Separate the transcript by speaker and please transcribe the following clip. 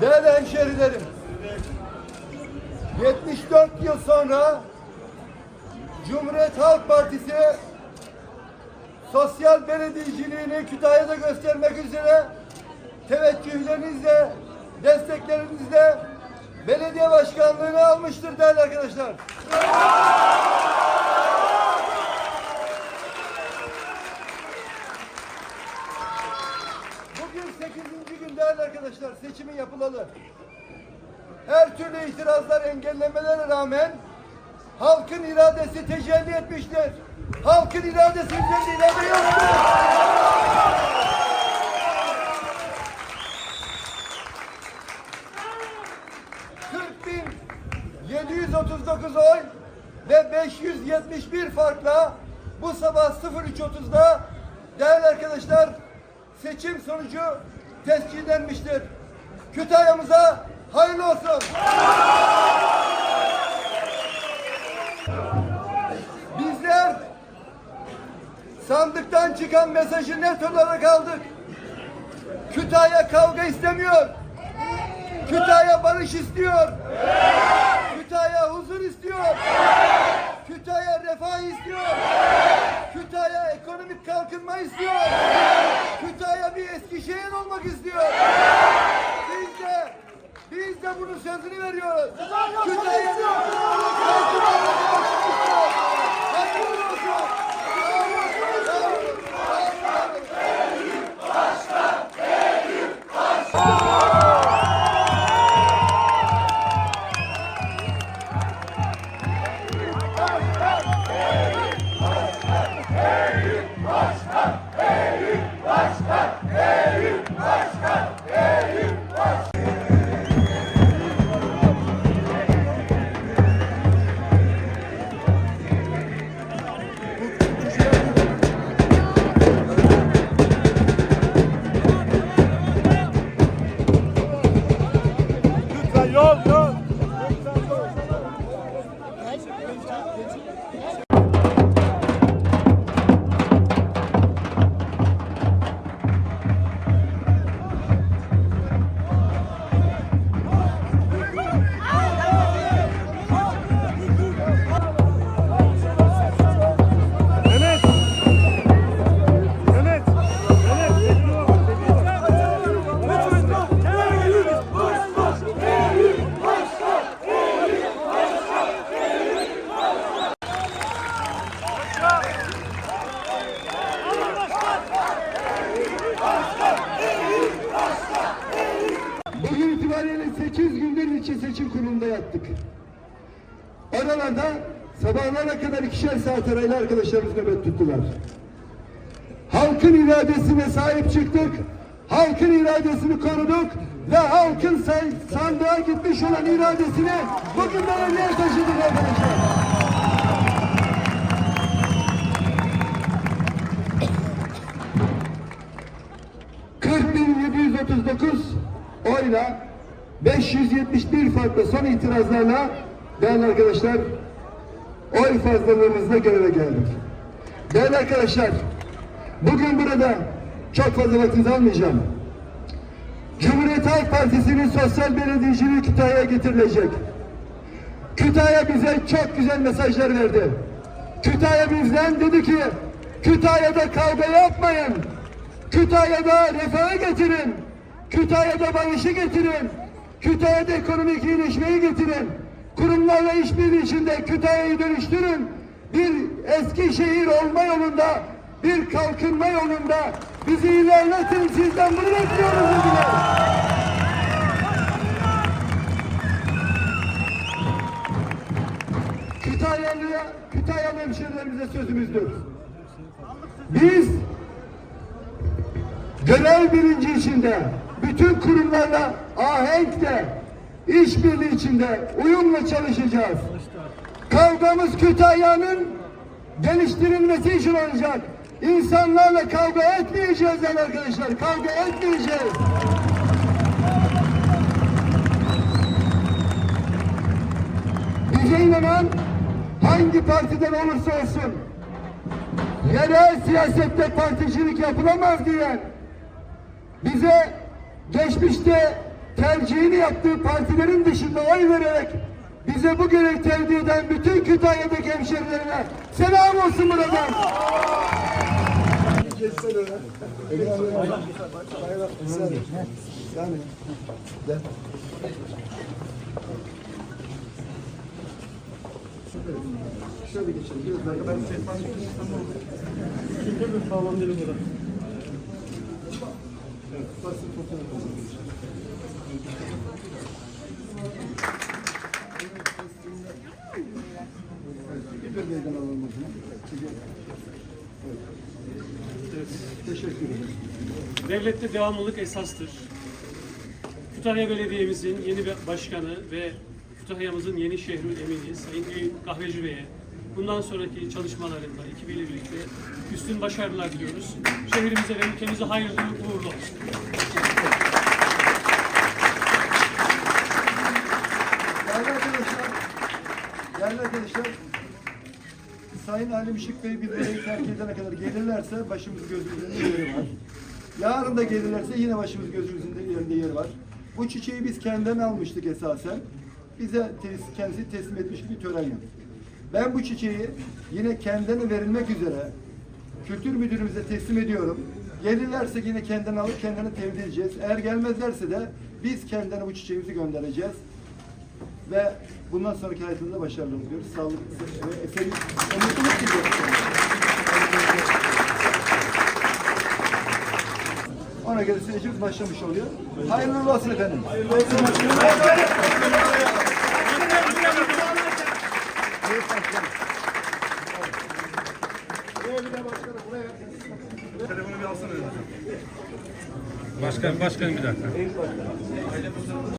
Speaker 1: Değerli hemşehrilerim, 74 yıl sonra Cumhuriyet Halk Partisi sosyal belediyeciliğini Kütahya'da göstermek üzere teveccühlerinizle, desteklerinizle belediye başkanlığını almıştır değerli arkadaşlar. Bugün 8. gün değerli arkadaşlar seçimin yapılalı. Her türlü itirazlar engellemelere rağmen halkın iradesi tecelli etmiştir. Halkın iradesi üzerinde irade yoktur. Kırk bin 739 oy ve 571 farkla bu sabah 03.30'da değerli arkadaşlar seçim sonucu tescillenmiştir. Kütahya'mıza hayırlı olsun. Bizler sandıktan çıkan mesajı net olarak aldık. Kütahya kavga istemiyor. Kütahya barış istiyor. Kütahya huzur istiyor. Kütahya refah istiyor. Kütahya ekonomik kalkınma istiyor. Kütahya bir Eskişehir olmak istiyor. Biz de biz de bunun sözünü veriyoruz. Kütahya Hayırlı kurulunda yattık. Oralarda sabahlara kadar ikişer saat arayla arkadaşlarımız nöbet tuttular. Halkın iradesine sahip çıktık. Halkın iradesini koruduk ve halkın sandığa gitmiş olan iradesini bugün belediye taşıdık arkadaşlar. ...40.739 oyla 571 farklı son itirazlarla değerli arkadaşlar oy fazlalığımızla göreve geldik. Değerli arkadaşlar bugün burada çok fazla vaktinizi almayacağım. Cumhuriyet Halk Partisi'nin sosyal belediyeciliği Kütahya'ya getirilecek. Kütahya bize çok güzel mesajlar verdi. Kütahya bizden dedi ki Kütahya'da kavga yapmayın. Kütahya'da refahı getirin. Kütahya'da barışı getirin. Kütahya'da ekonomik iyileşmeyi getirin. Kurumlarla işbirliği içinde Kütahya'yı dönüştürün. Bir eski şehir olma yolunda, bir kalkınma yolunda bizi ilerletin. Sizden bunu bekliyoruz dediler. Kütahyalı'ya, Kütahyalı hemşehrilerimize sözümüzdür. Biz görev bilinci içinde bütün kurumlarla ahenkle işbirliği içinde uyumla çalışacağız. Kavgamız Kütahya'nın geliştirilmesi için olacak. İnsanlarla kavga etmeyeceğiz yani arkadaşlar. Kavga etmeyeceğiz. Bize inanan hangi partiden olursa olsun yerel siyasette particilik yapılamaz diyen bize geçmişte
Speaker 2: tercihini yaptığı partilerin dışında oy vererek bize bu görevi tevdi eden bütün Kütahya'daki hemşerilerine selam olsun buradan. Şöyle geçelim. Biraz daha ben basın.
Speaker 3: Devlette devamlılık esastır. Kütahya Belediye'mizin yeni başkanı ve Kütahya'mızın yeni şehrül emini Sayın Eyüp Kahveci Bey'e bundan sonraki çalışmalarında ekibiyle birlikte üstün başarılar diliyoruz. Şehrimize ve ülkemize hayırlı uğurlu olsun.
Speaker 2: Değerli arkadaşlar, değerli arkadaşlar, Sayın Ali Müşrik Bey bir burayı terk edene kadar gelirlerse başımız gözümüzün yeri var. Yarın da gelirlerse yine başımız gözümüzün de yerinde yeri var. Bu çiçeği biz kendinden almıştık esasen. Bize tes- kendisi teslim etmiş bir tören yaptı. Ben bu çiçeği yine kendine verilmek üzere kültür müdürümüze teslim ediyorum. Gelirlerse yine kendini alıp kendine tevdi edeceğiz. Eğer gelmezlerse de biz kendine bu çiçeğimizi göndereceğiz ve bundan sonraki hayatınızda başarılar diliyoruz. Sağlık ve efendim, mutluluk diliyoruz. Ona göre sürecimiz başlamış oluyor. Hayırlı olsun efendim.
Speaker 4: Başkan, başkan bir dakika.